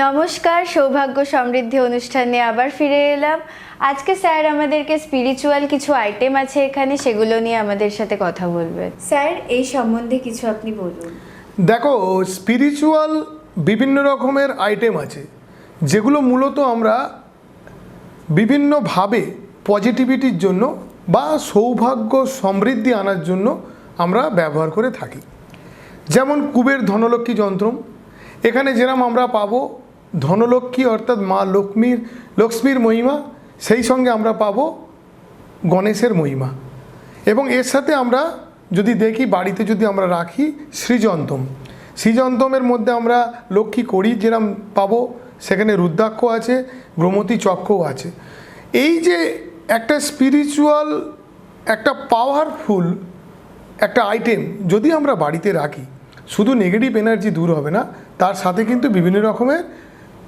নমস্কার সৌভাগ্য সমৃদ্ধি অনুষ্ঠানে আবার ফিরে এলাম। আজকে স্যার আমাদেরকে স্পিরিচুয়াল কিছু আইটেম আছে এখানে সেগুলো নিয়ে আমাদের সাথে কথা বলবেন। স্যার এই সম্বন্ধে কিছু আপনি বলুন। দেখো স্পিরিচুয়াল বিভিন্ন রকমের আইটেম আছে যেগুলো মূলত আমরা বিভিন্নভাবে পজিটিভিটির জন্য বা সৌভাগ্য সমৃদ্ধি আনার জন্য আমরা ব্যবহার করে থাকি। যেমন কুবের ধনলক্ষ্মী যন্ত্র এখানে যেরম আমরা পাবো ধনলক্ষ্মী অর্থাৎ মা লক্ষ্মীর লক্ষ্মীর মহিমা, সেই সঙ্গে আমরা পাবো গণেশের মহিমা। এবং এর সাথে আমরা যদি দেখি, বাড়িতে যদি আমরা রাখি শ্রীযন্তম শ্রীযন্তমের মধ্যে আমরা লক্ষ্মী করি যেরম পাবো, সেখানে রুদ্রাক্ষ আছে গ্রমতী চক্রও আছে। এই যে একটা স্পিরিচুয়াল একটা পাওয়ারফুল একটা আইটেম যদি আমরা বাড়িতে রাখি, শুধু নেগেটিভ এনার্জি দূর হবে না, তার সাথে কিন্তু বিভিন্ন রকমের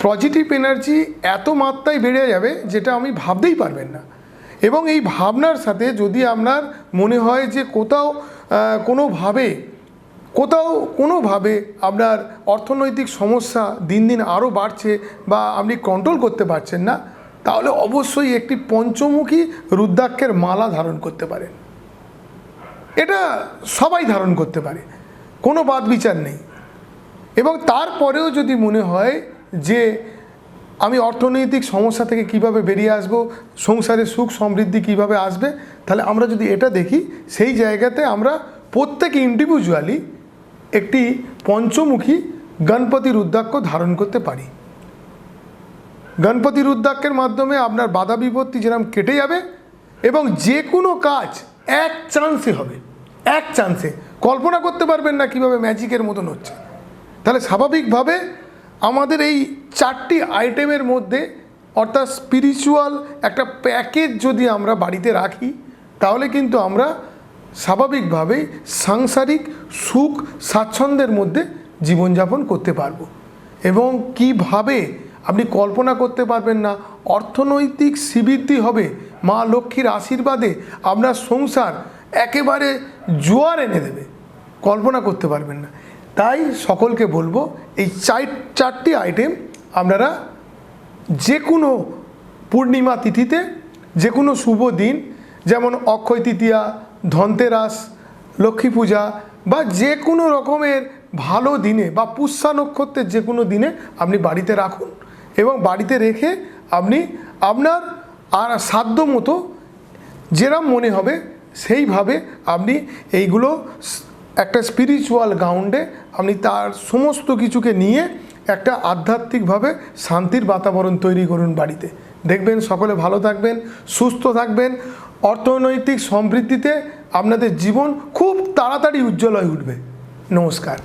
পজিটিভ এনার্জি এত মাত্রায় বেড়ে যাবে যেটা আমি ভাবতেই পারবেন না। এবং এই ভাবনার সাথে যদি আপনার মনে হয় যে কোথাও কোনোভাবে কোথাও কোনোভাবে আপনার অর্থনৈতিক সমস্যা দিন দিন আরও বাড়ছে বা আপনি কন্ট্রোল করতে পারছেন না, তাহলে অবশ্যই একটি পঞ্চমুখী রুদ্রাক্ষের মালা ধারণ করতে পারেন। এটা সবাই ধারণ করতে পারে, কোনো বাদ বিচার নেই। এবং তারপরেও যদি মনে হয় যে আমি অর্থনৈতিক সমস্যা থেকে কীভাবে বেরিয়ে আসব, সংসারে সুখ সমৃদ্ধি কীভাবে আসবে, তাহলে আমরা যদি এটা দেখি, সেই জায়গাতে আমরা প্রত্যেকে ইন্ডিভিজুয়ালি একটি পঞ্চমুখী গণপতি রুদ্রাক্ষ ধারণ করতে পারি। গণপতি রুদ্রাক্ষের মাধ্যমে আপনার বাধা বিপত্তি যেরকম কেটে যাবে এবং যে কোনো কাজ এক চান্সে হবে, এক চান্সে কল্পনা করতে পারবেন না কীভাবে ম্যাজিকের মতন হচ্ছে। তাহলে স্বাভাবিকভাবে আমাদের এই চারটি আইটেমের মধ্যে, অর্থাৎ স্পিরিচুয়াল একটা প্যাকেজ যদি আমরা বাড়িতে রাখি, তাহলে কিন্তু আমরা স্বাভাবিকভাবেই সাংসারিক সুখ স্বাচ্ছন্দ্যের মধ্যে জীবনযাপন করতে পারব। এবং কীভাবে আপনি কল্পনা করতে পারবেন না, অর্থনৈতিক শ্রীবৃদ্ধি হবে, মা লক্ষ্মীর আশীর্বাদে আপনার সংসার একেবারে জোয়ার এনে দেবে। কল্পনা করতে পারবেন না। তাই সকলকে বলব, এই চার, চারটি আইটেম আপনারা যে কোনো পূর্ণিমা তিথিতে যে কোনো শুভ দিন, যেমন অক্ষয় তৃতীয়া, ধনতেরাস, লক্ষ্মী পূজা বা যে কোনো রকমের ভালো দিনে বা পুষ্যা নক্ষত্রের যে কোনো দিনে আপনি বাড়িতে রাখুন এবং বাড়িতে রেখে আপনি আপনার আর সাধ্য মতো যেরম মনে হবে সেইভাবে আপনি এইগুলো একটা স্পিরিচুয়াল গ্রাউন্ডে আপনি তার সমস্ত কিছুকে নিয়ে একটা আধ্যাত্মিকভাবে শান্তির বাতাবরণ তৈরি করুন বাড়িতে। দেখবেন সকলে ভালো থাকবেন, সুস্থ থাকবেন। অর্থনৈতিক সমৃদ্ধিতে আপনাদের জীবন খুব তাড়াতাড়ি উজ্জ্বল হয়ে উঠবে। নমস্কার।